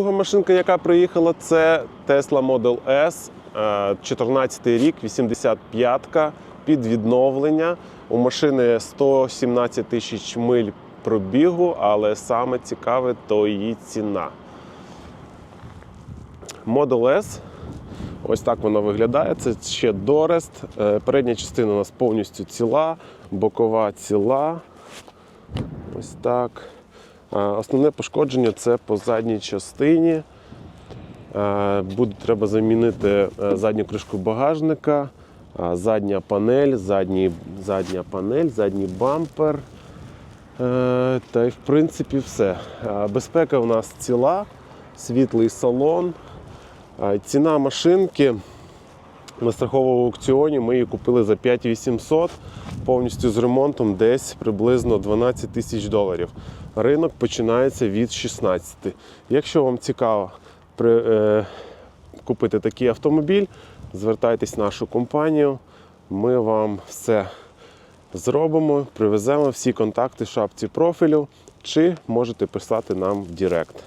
Друга машинка, яка приїхала, це Tesla Model S, е, 14 рік, 85-ка під відновлення. У машини 117 тисяч миль пробігу, але саме цікаве то її ціна. Model S. Ось так вона виглядає. Це ще дорест. Е, Передня частина у нас повністю ціла, бокова ціла. Ось так. Е, Основне пошкодження це по задній частині. Е, Буде треба замінити е, задню кришку багажника, задня панель, задній, задня панель, задній бампер. Та й в принципі все. Безпека у нас ціла, світлий салон. Ціна машинки на страховому аукціоні ми її купили за 5800, повністю з ремонтом десь приблизно 12 тисяч доларів. Ринок починається від 16. Якщо вам цікаво при, е, купити такий автомобіль, звертайтесь в нашу компанію. Ми вам все зробимо, привеземо всі контакти в шапці профілю, чи можете писати нам в Директ.